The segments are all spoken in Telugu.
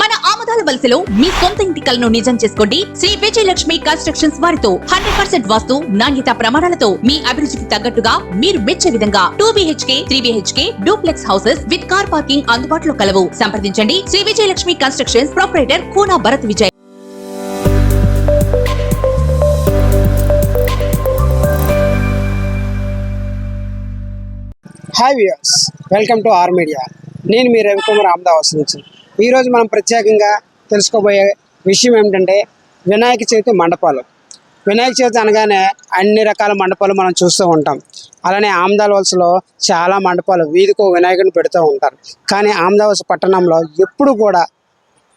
మన ఆమదాల వలసలో మీ సొంత ఇంటి కలను నిజం చేసుకోండి. శ్రీ విజయలక్ష్మి కన్స్ట్రక్షన్స్ వారితో హండ్రెడ్ పర్సెంట్ వాస్తు నాణ్యత ప్రమాణాలతో మీ అభిరుచికి తగ్గట్టుగా మీరు మెచ్చే విధంగా two BHK three BHK duplex houses with car parking అందుబాటులో కలవు. సంప్రదించండి. Shri Vijayalakshmi constructions proprietor Koona Bharat Vijay. Hi viewers welcome to R media నేను మీ రవికుమార్ అహ్మదాబాద్ నుంచి. ఈరోజు మనం ప్రత్యేకంగా తెలుసుకోబోయే విషయం ఏమిటంటే వినాయక చవితి మండపాలు. వినాయక చవితి అనగానే అన్ని రకాల మండపాలు మనం చూస్తూ ఉంటాం. అలానే ఆమదాల వలసలో చాలా మండపాలు వీధికో వినాయకుడిని పెడుతూ ఉంటారు. కానీ ఆమదాల పట్టణంలో ఎప్పుడు కూడా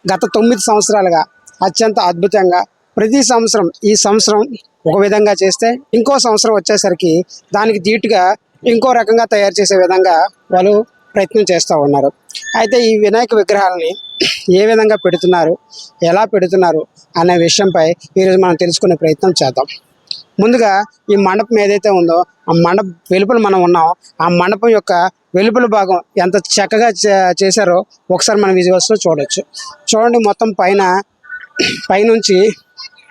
గత తొమ్మిది సంవత్సరాలుగా అత్యంత అద్భుతంగా ప్రతి సంవత్సరం ఈ సంవత్సరం ఒక విధంగా చేస్తే ఇంకో సంవత్సరం వచ్చేసరికి దానికి ధీటుగా ఇంకో రకంగా తయారు చేసే విధంగా వాళ్ళు ప్రయత్నం చేస్తూ ఉన్నారు. అయితే ఈ వినాయక విగ్రహాలని ఏ విధంగా పెడుతున్నారు ఎలా పెడుతున్నారు అనే విషయంపై ఈరోజు మనం తెలుసుకునే ప్రయత్నం చేద్దాం. ముందుగా ఈ మండపం ఏదైతే ఉందో ఆ మండపం వెలుపల మనం ఉన్నాం. ఆ మండపం యొక్క వెలుపల భాగం ఎంత చక్కగా చే- చేశారో ఒకసారి మనం విజువల్స్లో చూడొచ్చు. చూడండి మొత్తం పైన పైనుంచి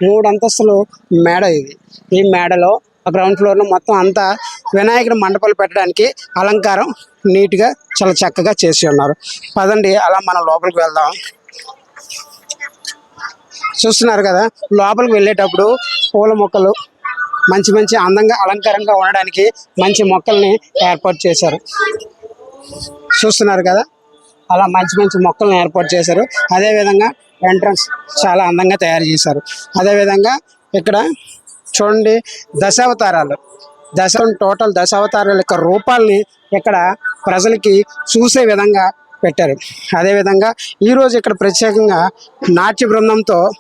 మూడు అంతస్తులు మేడ ఇది. ఈ మేడలో ఆ గ్రౌండ్ ఫ్లోర్లో మొత్తం అంతా వినాయకుడి మండపాలు పెట్టడానికి అలంకారం నీట్గా చాలా చక్కగా చేసి ఉన్నారు. పదండి అలా మనం లోపలికి వెళ్దాం. చూస్తున్నారు కదా లోపలికి వెళ్ళేటప్పుడు పూల మొక్కలు మంచి మంచి అందంగా అలంకారంగా ఉండడానికి మంచి మొక్కల్ని ఏర్పాటు చేశారు. చూస్తున్నారు కదా అలా మంచి మంచి మొక్కలను ఏర్పాటు చేశారు. అదేవిధంగా ఎంట్రన్స్ చాలా అందంగా తయారు చేశారు. అదేవిధంగా ఇక్కడ చూడండి దశావతారాలు. దశ టోటల్ దశావతారాల యొక్క రూపాల్ని ఇక్కడ ప్రజలకి చూసే విధంగా పెట్టారు. అదేవిధంగా ఈరోజు ఇక్కడ ప్రత్యేకంగా నాట్య బృందంతో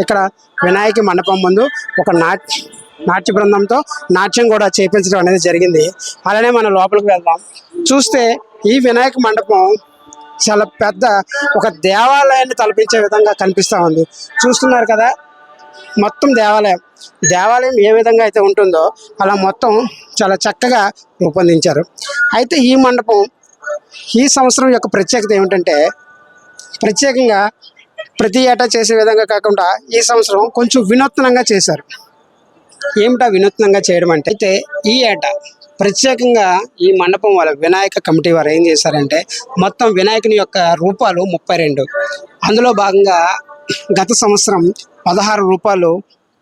ఇక్కడ వినాయక మండపం ముందు ఒక నాట్య నాట్య బృందంతో నాట్యం కూడా చేపించడం అనేది జరిగింది. అలానే మనం లోపలికి వెళ్దాం. చూస్తే ఈ వినాయక మండపం చాలా పెద్ద ఒక దేవాలయాన్ని తలపించే విధంగా కనిపిస్తూ ఉంది. చూస్తున్నారు కదా? మొత్తం దేవాలయం. దేవాలయం ఏ విధంగా అయితే ఉంటుందో అలా మొత్తం చాలా చక్కగా రూపొందించారు. అయితే ఈ మండపం ఈ సంవత్సరం యొక్క ప్రత్యేకత ఏమిటంటే ప్రత్యేకంగా ప్రతి ఏటా చేసే విధంగా కాకుండా ఈ సంవత్సరం కొంచెం వినూత్నంగా చేశారు. ఏమిటా వినూత్నంగా చేయడం అంటే అయితే ఈ ఏటా ప్రత్యేకంగా ఈ మండపం వాళ్ళ వినాయక కమిటీ వారు ఏం చేశారంటే మొత్తం వినాయకుని యొక్క రూపాలు ముప్పై రెండు. అందులో భాగంగా గత సంవత్సరం పదహారు రూపాయలు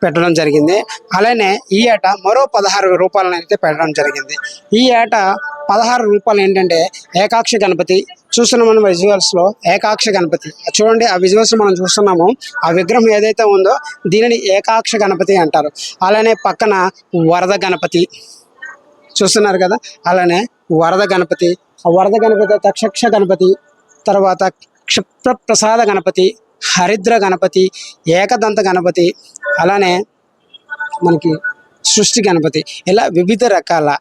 పెట్టడం జరిగింది. అలానే ఈ ఏట మరో పదహారు రూపాయలను అయితే పెట్టడం జరిగింది. ఈ ఏట పదహారు రూపాయలు ఏంటంటే ఏకాక్ష గణపతి చూస్తున్నాం మనం విజువల్స్లో ఏకాక్ష గణపతి. చూడండి ఆ విజువల్స్ మనం చూస్తున్నాము. ఆ విగ్రహం ఏదైతే ఉందో దీనిని ఏకాక్ష గణపతి అంటారు. అలానే పక్కన వరద గణపతి చూస్తున్నారు కదా? అలానే వరద గణపతి ఆ వరద గణపతి తక్షక్ష గణపతి తర్వాత క్షిప్ర ప్రసాద గణపతి హరిద్ర గణపతి ఏకదంత గణపతి అలానే మనకి సృష్టి గణపతి ఇలా వివిధ రకాల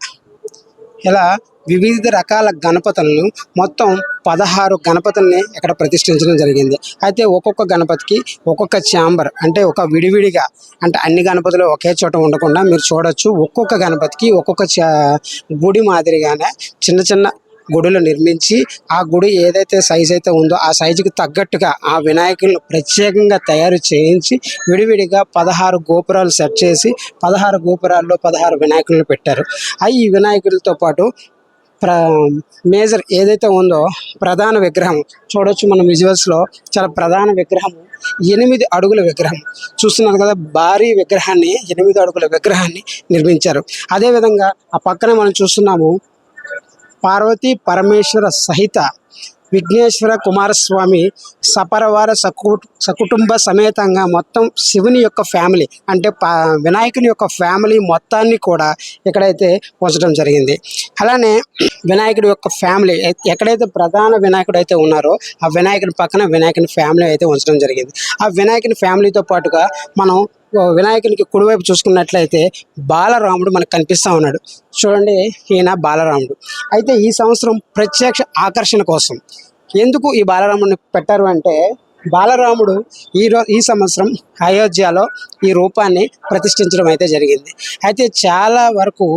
ఇలా వివిధ రకాల గణపతులను మొత్తం పదహారు గణపతుల్ని ఇక్కడ ప్రతిష్ఠించడం జరిగింది. అయితే ఒక్కొక్క గణపతికి ఒక్కొక్క ఛాంబర్ అంటే ఒక విడివిడిగా అంటే అన్ని గణపతులు ఒకే చోట ఉండకుండా మీరు చూడొచ్చు. ఒక్కొక్క గణపతికి ఒక్కొక్క చా- గుడి మాదిరిగానే చిన్న చిన్న గుడులు నిర్మించి ఆ గుడి ఏదైతే సైజ్ అయితే ఉందో ఆ సైజుకి తగ్గట్టుగా ఆ వినాయకులను ప్రత్యేకంగా తయారు చేయించి విడివిడిగా పదహారు గోపురాలు సెట్ చేసి పదహారు గోపురాల్లో పదహారు వినాయకులను పెట్టారు. అవి ఈ వినాయకులతో పాటు ప్ర మేజర్ ఏదైతే ఉందో ప్రధాన విగ్రహం చూడొచ్చు మన విజువల్స్లో చాలా ప్రధాన విగ్రహం ఎనిమిది అడుగుల విగ్రహం. చూస్తున్నారు కదా భారీ విగ్రహాన్ని ఎనిమిది అడుగుల విగ్రహాన్ని నిర్మించారు. అదేవిధంగా ఆ పక్కన మనం చూస్తున్నాము పార్వతీ పరమేశ్వర సహిత విఘ్నేశ్వర కుమారస్వామి సపరవార సకు సకుటుంబ సమేతంగా మొత్తం శివుని యొక్క ఫ్యామిలీ అంటే పా వినాయకుని యొక్క ఫ్యామిలీ మొత్తాన్ని కూడా ఇక్కడైతే ఉంచడం జరిగింది. అలానే వినాయకుడి యొక్క ఫ్యామిలీ ఎక్కడైతే ప్రధాన వినాయకుడు అయితే ఉన్నారో ఆ వినాయకుడి పక్కన వినాయకుని ఫ్యామిలీ అయితే ఉంచడం జరిగింది. ఆ వినాయకుని ఫ్యామిలీతో పాటుగా మనం వినాయకునికి కుడివైపు చూసుకున్నట్లయితే బాలరాముడు మనకు కనిపిస్తూ ఉన్నాడు. చూడండి ఈయన బాలరాముడు. అయితే ఈ సంవత్సరం ప్రత్యక్ష ఆకర్షణ కోసం ఎందుకు ఈ బాలరాముడిని పెట్టారు అంటే బాలరాముడు ఈ రో ఈ సంవత్సరం అయోధ్యలో ఈ రూపాన్ని ప్రతిష్ఠించడం అయితే జరిగింది. అయితే చాలా వరకు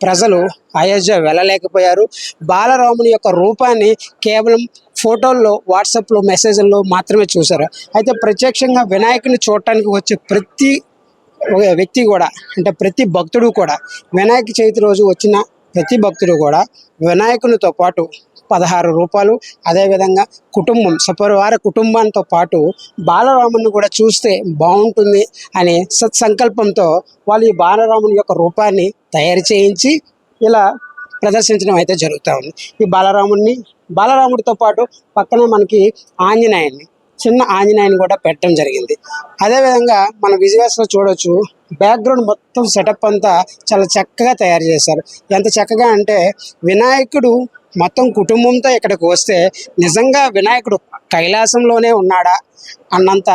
ప్రజలు అయోధ్య వెళ్ళలేకపోయారు. బాలరాముని యొక్క రూపాన్ని కేవలం ఫోటోల్లో వాట్సాప్లో మెసేజ్ల్లో మాత్రమే చూశారు అయితే ప్రత్యక్షంగా వినాయకుని చూడటానికి వచ్చే ప్రతి వ్యక్తి కూడా అంటే ప్రతి భక్తుడు కూడా వినాయక చవితి రోజు వచ్చిన ప్రతి భక్తుడు కూడా వినాయకునితో పాటు పదహారు రూపాయలు అదేవిధంగా కుటుంబం సపరివార కుటుంబంతో పాటు బాలరాముని కూడా చూస్తే బాగుంటుంది అనే సత్సంకల్పంతో వాళ్ళు ఈ బాలరాముని యొక్క రూపాన్ని తయారు చేయించి ఇలా ప్రదర్శించడం అయితే జరుగుతూ ఉంది. ఈ బాలరాముని బాలరాముడితో పాటు పక్కన మనకి ఆంజనేయుని చిన్న ఆంజనేయుని కూడా పెట్టడం జరిగింది. అదేవిధంగా మన విజయవాసలో చూడొచ్చు బ్యాక్గ్రౌండ్ మొత్తం సెటప్ అంతా చాలా చక్కగా తయారు చేశారు. ఎంత చక్కగా అంటే వినాయకుడు మొత్తం కుటుంబంతో ఇక్కడికి వస్తే నిజంగా వినాయకుడు కైలాసంలోనే ఉన్నాడా అన్నంత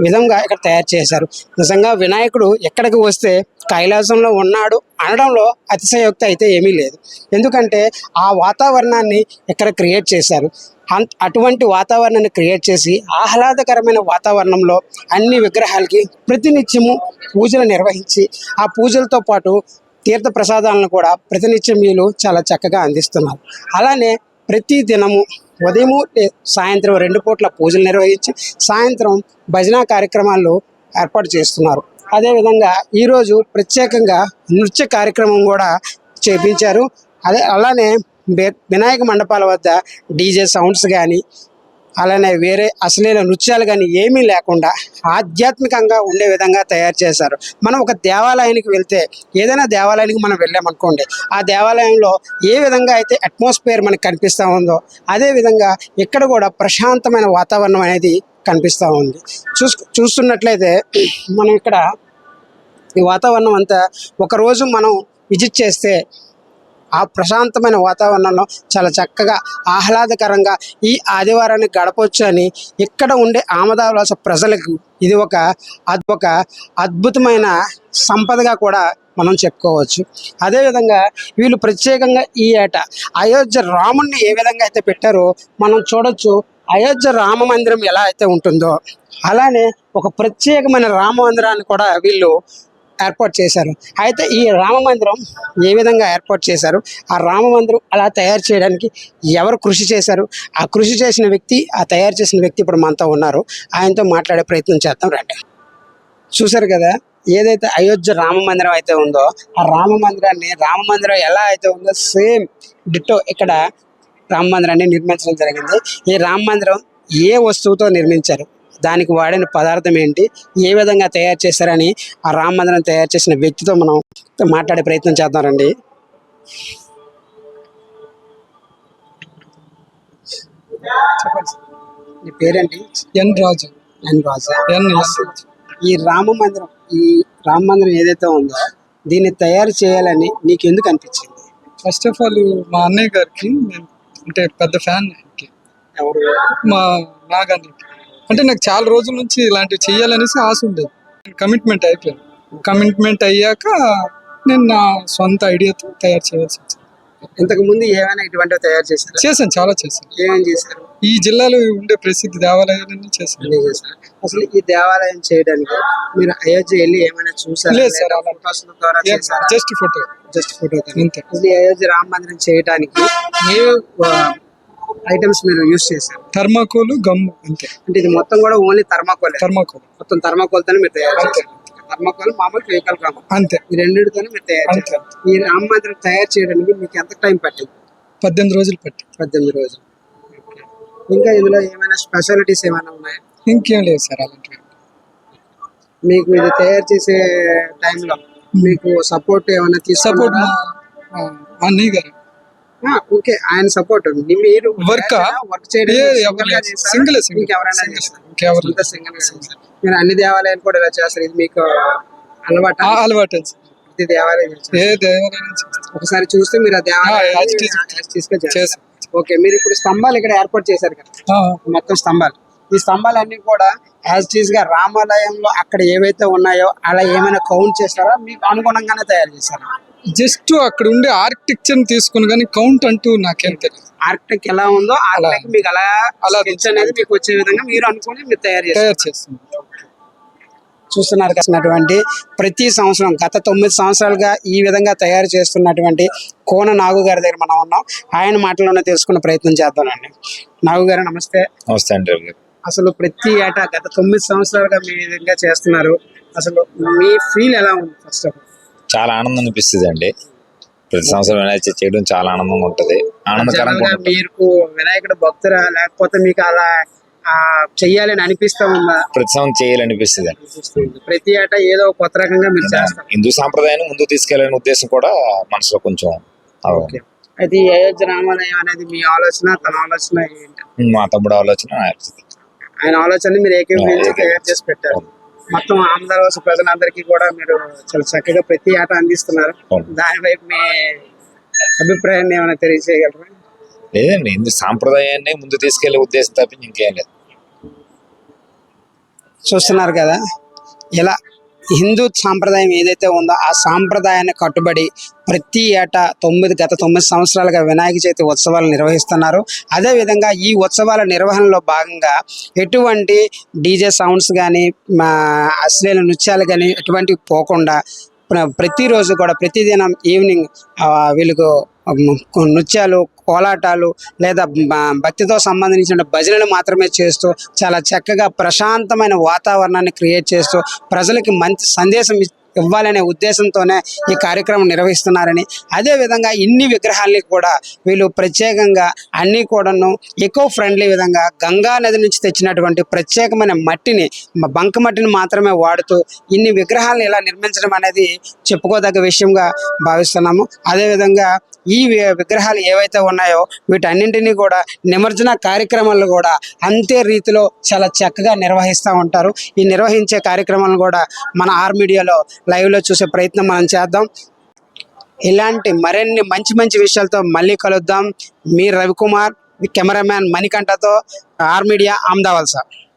విధంగా ఇక్కడ తయారు చేశారు. నిజంగా వినాయకుడు ఎక్కడికి వస్తే కైలాసంలో ఉన్నాడు అనడంలో అతిశయోక్తి అయితే ఏమీ లేదు. ఎందుకంటే ఆ వాతావరణాన్ని ఇక్కడ క్రియేట్ చేశారు. అన్- అటువంటి వాతావరణాన్ని క్రియేట్ చేసి ఆహ్లాదకరమైన వాతావరణంలో అన్ని విగ్రహాలకి ప్రతినిత్యము పూజలు నిర్వహించి ఆ పూజలతో పాటు తీర్థ ప్రసాదాలను కూడా ప్రతినిత్యం వీళ్ళు చాలా చక్కగా అందిస్తున్నారు. అలానే ప్రతి దినము ఉదయము సాయంత్రం రెండు పూట్ల పూజలు నిర్వహించి సాయంత్రం భజన కార్యక్రమాలు ఏర్పాటు చేస్తున్నారు. అదేవిధంగా ఈరోజు ప్రత్యేకంగా నృత్య కార్యక్రమం కూడా చేపించారు. అదే అలానే వినాయక మండపాల వద్ద డీజే సౌండ్స్ కానీ అలానే వేరే అశ్లీల నృత్యాలు కానీ ఏమీ లేకుండా ఆధ్యాత్మికంగా ఉండే విధంగా తయారు చేశారు. మనం ఒక దేవాలయానికి వెళ్తే ఏదైనా దేవాలయానికి మనం వెళ్ళామనుకోండి ఆ దేవాలయంలో ఏ విధంగా అయితే అట్మాస్ఫియర్ మనకు కనిపిస్తూ ఉందో అదే విధంగా ఇక్కడ కూడా ప్రశాంతమైన వాతావరణం అనేది కనిపిస్తూ ఉంది. చూస్ చూస్తున్నట్లయితే మనం ఇక్కడ ఈ వాతావరణం అంతా ఒకరోజు మనం విజిట్ చేస్తే ఆ ప్రశాంతమైన వాతావరణంలో చాలా చక్కగా ఆహ్లాదకరంగా ఈ ఆదివారాన్ని గడపవచ్చు అని ఇక్కడ ఉండే ఆమదావలస ప్రజలకు ఇది ఒక ఒక అద్భుతమైన సంపదగా కూడా మనం చెప్పుకోవచ్చు. అదేవిధంగా వీళ్ళు ప్రత్యేకంగా ఈ ఏట అయోధ్య రాముణ్ణి ఏ విధంగా అయితే పెట్టారో మనం చూడొచ్చు అయోధ్య రామ మందిరం ఎలా అయితే ఉంటుందో. అలానే ఒక ప్రత్యేకమైన రామ మందిరాన్ని కూడా వీళ్ళు ఏర్పాటు చేశారు. అయితే ఈ రామ మందిరం ఏ విధంగా ఏర్పాటు చేశారు? ఆ రామ మందిరం అలా తయారు చేయడానికి ఎవరు కృషి చేశారు? ఆ కృషి చేసిన వ్యక్తి ఆ తయారు చేసిన వ్యక్తి ఇప్పుడు మనతో ఉన్నారు. ఆయనతో మాట్లాడే ప్రయత్నం చేద్దాం రండి. చూశారు కదా ఏదైతే అయోధ్య రామ మందిరం అయితే ఉందో ఆ రామ మందిరాన్ని రామ మందిరం ఎలా అయితే ఉందో సేమ్ డిట్టో ఇక్కడ రామ మందిరాన్ని నిర్మించడం జరిగింది. ఈ రామ మందిరం ఏ వస్తువుతో నిర్మించారు? దానికి వాడిన పదార్థం ఏంటి? ఏ విధంగా తయారు చేశారని ఆ రామ మందిరం తయారు చేసిన వ్యక్తితో మనం మాట్లాడే ప్రయత్నం చేద్దాం రండి. చెప్పండి. పేరేంటి? ఎన్ రాజు. ఎన్ రాజా. ఎన్ ఈ రామ మందిరం ఈ రామ మందిరం ఏదైతే ఉందో దీన్ని తయారు చేయాలని నీకు ఎందుకు అనిపించింది? ఫస్ట్ ఆఫ్ ఆల్ మా అన్నయ్య గారికి అంటే పెద్ద ఫ్యాన్ ఎవరు? మా నాగన్నకి. అంటే నాకు చాలా రోజుల నుంచి ఇలాంటివి చేయాలనేసి ఆశ ఉండేది. కమిట్మెంట్ అయిపోయింది. కమిట్మెంట్ అయ్యాక నేను నా సొంత ఐడియాతో తయారు చేయాల్సి వచ్చింది. ఇంతకు ముందు ఏమైనా ఇటువంటివి తయారు చేశారు? చేశాను చాలా చేశాను. ఏమేమి చేశారు? ఈ జిల్లాలో ఉండే ప్రసిద్ధ దేవాలయాలన్నీ చేశాను. అసలు ఈ దేవాలయం చేయడానికి మీరు అయోధ్య వెళ్ళి ఏమైనా చూసారా లేదు సార్, ద్వారా జస్ట్ ఫోటో జస్ట్ ఫోటో అసలు అయోధ్య రామ మందిరం చేయడానికి ఏ ఐటమ్స్ మీరు యూస్ చేశారు? థర్మాకోల్ గమ్ము అంతే. అంటే ఇది మొత్తం కూడా ఓన్లీ థర్మాకోల్? థర్మాకోల్. మొత్తం థర్మాకోల్ తోనే మీరు తయారు. చేశారు. థర్మాకోల్ మామూలు వెహికల్ కామం అంతే. ఈ రెండింటితోనే మీరు తయారు. చేశారు. ఈ రామ మందిరం తయారు చేయడానికి మీకు ఎంత టైం పట్టింది? పద్దెనిమిది రోజులు పట్టి పద్దెనిమిది రోజులు. ఇంకా ఇందులో ఏమైనా స్పెషాలిటీస్ ఏమైనా ఉన్నాయా? ఇంకేం లేదు సార్ అలాంటివి మీకు ఇది తయారు చేసే టైంలో మీకు సపోర్ట్ ఏమైనా సపోర్ట్ తీసుకున్నారా మా ఆ, అన్నయ్య గారు. ఓకే ఆయన సపోర్ట్ మీరు ఆ? వర్క్ చేయడం single. ఇంకెవరైనా చేస్తారా? మీరు అన్ని దేవాలయాలు కూడా ఇలా చేస్తారు. ఇది మీకు అలవాటు? అలవాటు ఇది దేవాలయం. ఏ. ఒకసారి చూస్తే మీరు ఆ. దేవాలయం. ఓకే మీరు ఇప్పుడు స్తంభాలు ఇక్కడ ఏర్పాటు చేశారు కదా? మొత్తం స్తంభాలు. ఈ స్తంభాలన్నీ కూడా యాజ్ టీజ్గా రామాలయంలో అక్కడ ఏవైతే ఉన్నాయో అలా ఏమైనా కౌంట్ చేస్తారా? మీకు అనుగుణంగానే తయారు చేశారా జస్ట్ అక్కడ ఉండే ఆర్కిటెక్చర్ తీసుకుని కానీ కౌంట్ అంటూ నాకేం తెలియదు ఆర్కిటెక్ట్ ఎలా ఉందో ఆర్కిటెక్ట్ మీకు అలా అలా అనేది మీకు వచ్చే విధంగా మీరు అనుకుని మీరు తయారు చేస్తారు. తయారు చేస్తాం చూస్తున్నారు కసినటువంటి ప్రతి సంవత్సరం గత తొమ్మిది సంవత్సరాలుగా ఈ విధంగా తయారు చేస్తున్నటువంటి కోన నాగు గారి దగ్గర మనం ఉన్నాం. ఆయన మాటల్లోనే తెలుసుకునే ప్రయత్నం చేద్దామండి. నాగు గారు నమస్తే. నమస్తే అండి. అసలు ప్రతి ఏటా గత తొమ్మిది సంవత్సరాలుగా మీ విధంగా చేస్తున్నారు. అసలు మీ ఫీల్ ఎలా ఉంది ఫస్ట్ ఆఫ్ ఆల్ చాలా ఆనందం అనిపిస్తుంది అండి ప్రతి సంవత్సరం వినాయక చవితి చేయడం చాలా ఆనందంగా ఉంటది. ఆనందకరంగా ఉంటుంది. మీకు వినాయకుడు భక్తురా? లేకపోతే మీకు అలా ఆ, చెయ్యాలని అనిపిస్తా ఉందా? ప్రతి సంవత్సరం చేయాలనిపిస్తుంది. అండి. ప్రతి ఏటా ఏదో ఒక కొత్త రకంగా మీరు చేస్తారు. హిందూ సాంప్రదాయాన్ని ముందుకు తీసుకెళ్ళాలనే ఉద్దేశం కూడా మనసులో కొంచెం ఆ, ఓకే. అయితే ఈ అయోధ్య రామాలయం అనేది మీ ఆలోచన తన ఆలోచన ఏంటి? మా తమ్ముడు ఆలోచన ఆయన ఆలోచన మీరు ఏకీభవించి. తయారు చేసి పెట్టారు. మొత్తం ఆంధ్రవాస ప్రజలందరికీ కూడా మీరు చాలా చక్కగా ప్రతి ఏటా అందిస్తున్నారు. అవును. దాని వైపు మీ అభిప్రాయాన్ని ఏమైనా తెలియజేయగలరా? లేదండి హిందూ సాంప్రదాయాన్ని ముందు తీసుకెళ్ళే ఉద్దేశం తప్పించి ఇంకేం లేదు. చూస్తున్నారు కదా ఇలా హిందూ సాంప్రదాయం ఏదైతే ఉందో ఆ సాంప్రదాయాన్ని కట్టుబడి ప్రతి ఏటా తొమ్మిది గత తొమ్మిది సంవత్సరాలుగా వినాయక చవితి ఉత్సవాలు నిర్వహిస్తున్నారు. అదేవిధంగా ఈ ఉత్సవాల నిర్వహణలో భాగంగా ఎటువంటి డీజే సౌండ్స్ కానీ మా అశ్లీల నృత్యాలు కానీ ఎటువంటివి పోకుండా ప్రతిరోజు కూడా ప్రతిదినం ఈవినింగ్ వీళ్ళకు నృత్యాలు కోలాటాలు లేదా భక్తితో సంబంధించిన భజనలు మాత్రమే చేస్తూ చాలా చక్కగా ప్రశాంతమైన వాతావరణాన్ని క్రియేట్ చేస్తూ ప్రజలకి మంచి సందేశం ఇ- ఇవ్వాలనే ఉద్దేశంతోనే ఈ కార్యక్రమం నిర్వహిస్తున్నారని. అదే విధంగా ఇన్ని విగ్రహాల్ని కూడా వీళ్ళు ప్రత్యేకంగా అన్నీ కూడాను ఎకో ఫ్రెండ్లీ విధంగా గంగా నది నుంచి తెచ్చినటువంటి ప్రత్యేకమైన మట్టిని బంక మట్టిని మాత్రమే వాడుతూ ఇన్ని విగ్రహాలను ఇలా నిర్మించడం అనేది చెప్పుకోదగ్గ విషయంగా భావిస్తున్నాము. అదేవిధంగా ఈ విగ్రహాలు ఏవైతే ఉన్నాయో వీటన్నింటినీ కూడా నిమజ్జన కార్యక్రమాలు కూడా అంతే రీతిలో చాలా చక్కగా నిర్వహిస్తూ ఉంటారు. ఈ నిర్వహించే కార్యక్రమాలను కూడా మన ఆర్ మీడియాలో లైవ్లో చూసే ప్రయత్నం మనం చేద్దాం. ఇలాంటి మరిన్ని మంచి మంచి విషయాలతో మళ్ళీ కలుద్దాం. మీ రవికుమార్ కెమెరామ్యాన్ మణికంఠతో ఆర్ మీడియా అహ్మదాబాద్ సార్.